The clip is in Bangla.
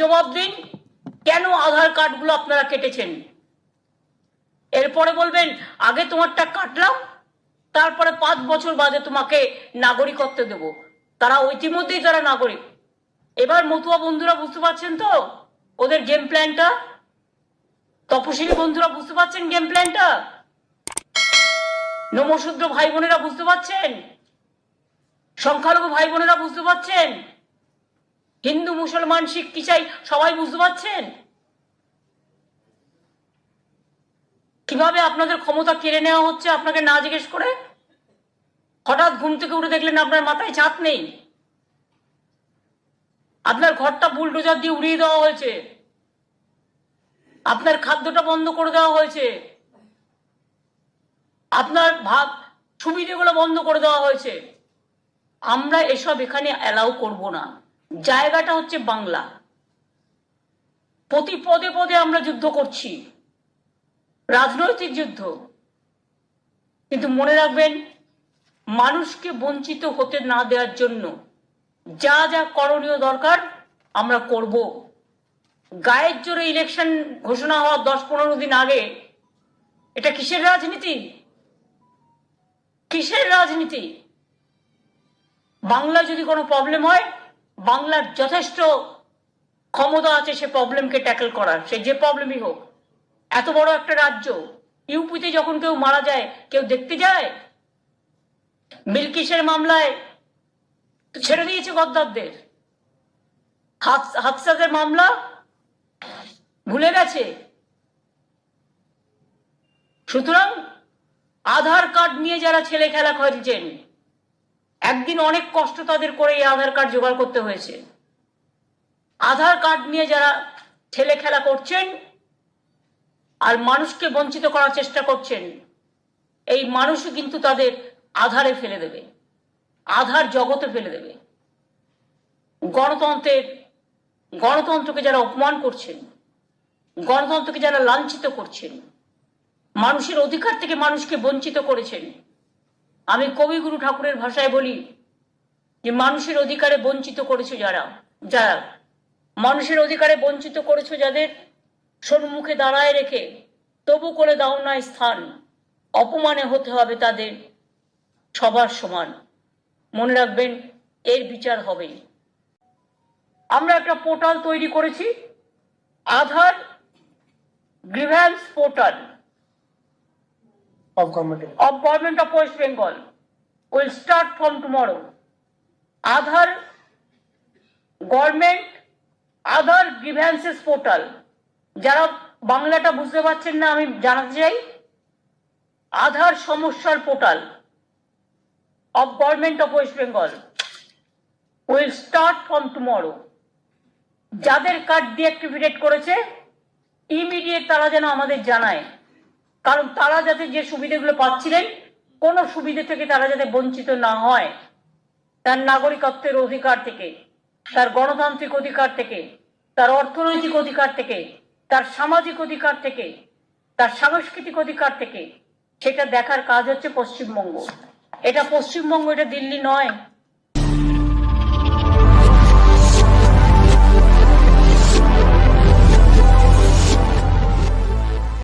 জবাব দিন, কেন আধার কার্ডগুলো আপনারা কেটেছেন? এরপরে বলবেন, আগে তোমারটা কাটলাম, তারপরে পাঁচ বছর বাদে তোমাকে নাগরিকত্ব দেব। তারা ইতিমধ্যেই তারা নাগরিক। এবার মতুয়া বন্ধুরা বুঝতে পারছেন তো? ওদের গেম প্ল্যানটা তপশিলি বন্ধুরা বুঝতে পারছেন গেম প্ল্যানটা নমশূদ্র ভাই বোনেরা বুঝতে পারছেন? সংখ্যালঘু ভাই বোনেরা বুঝতে পারছেন? হিন্দু, মুসলমান, শিখ কিসাই সবাই বুঝতে পারছেন? কীভাবে আপনাদের ক্ষমতা কেড়ে নেওয়া হচ্ছে আপনাকে না জিজ্ঞেস করে? হঠাৎ ঘুম থেকে উঠে দেখলেন আপনার মাথায় ছাদ নেই। আপনার ঘরটা বুলডোজার দিয়ে উড়িয়ে দেওয়া হয়েছে। আপনার খাদ্যটা বন্ধ করে দেওয়া হয়েছে। আপনার ভাব সুবিধেগুলো বন্ধ করে দেওয়া হয়েছে। আমরা এসব এখানে অ্যালাউ করব না। জায়গাটা হচ্ছে বাংলা। প্রতি পদে পদে আমরা যুদ্ধ করছি। রাজনৈতিক যুদ্ধ। কিন্তু মনে রাখবেন, মানুষকে বঞ্চিত হতে না দেওয়ার জন্য যা যা করণীয় দরকার আমরা করব। গায়ের জোরে ইলেকশন ঘোষণা হওয়ার দশ পনেরো দিন আগে এটা কিসের রাজনীতি? কিসের রাজনীতি? বাংলা যদি কোনো প্রবলেম হয় বাংলার যথেষ্ট ক্ষমতা আছে সে প্রবলেমকে ট্যাকেল করার। সে যে প্রবলেমই হোক, এত বড় একটা রাজ্য ইউপিতে যখন কেউ মারা যায়, কেউ দেখতে যায় বিলকিসের মামলায় ছেড়ে দিয়েছে গদ্দারদের। হাফ- হাফসাদের মামলা ভুলে গেছে। সুতরাং আধার কার্ড নিয়ে যারা ছেলে খেলা খেলছেন একদিন অনেক কষ্ট তাদের করে এই আধার কার্ড জোগাড় করতে হয়েছে। আধার কার্ড নিয়ে যারা ছেলে খেলা করছেন আর মানুষকে বঞ্চিত করার চেষ্টা করছেন, এই মানুষও কিন্তু তাদের আধারে ফেলে দেবে, আধার জগতে ফেলে দেবে। গণতন্ত্রের, গণতন্ত্রকে যারা অপমান করছেন, গণতন্ত্রকে যারা লাঞ্ছিত করছেন, মানুষের অধিকার থেকে মানুষকে বঞ্চিত করেছেন আমি কবিগুরু ঠাকুরের ভাষায় বলি যে মানুষের অধিকারে বঞ্চিত করেছ যারা যারা মানুষের অধিকারে বঞ্চিত করেছ যাদের সম্মুখে দাঁড়ায় রেখে তবু করে দাও না স্থান। অপমানে হতে হবে তাদের সবার সমান। মনে রাখবেন, এর বিচার হবেই আমরা একটা পোর্টাল তৈরি করেছি, Aadhaar grievance portal. Of government. of Government of West Bengal. Will start from tomorrow. Aadhaar government Aadhaar grievances portal যারা বাংলাটা বুঝতে পারছেন না, আমি জানাতে চাই আধার সমস্যার portal of government of West Bengal will start from tomorrow যাদের কার্ড ডিঅ্যাক্টিভেট করেছে ইমিডিয়েট তারা যেন আমাদের জানায়। কারণ তারা যাতে যে সুবিধাগুলো পাচ্ছিলেন, কোনো সুবিধে থেকে তারা যাতে বঞ্চিত না হয়, তার নাগরিকত্বের অধিকার থেকে, তার গণতান্ত্রিক অধিকার থেকে, তার অর্থনৈতিক অধিকার থেকে, তার সামাজিক অধিকার থেকে, তার সাংস্কৃতিক অধিকার থেকে, সেটা দেখার কাজ হচ্ছে পশ্চিমবঙ্গ। এটা পশ্চিমবঙ্গ, এটা দিল্লি নয়।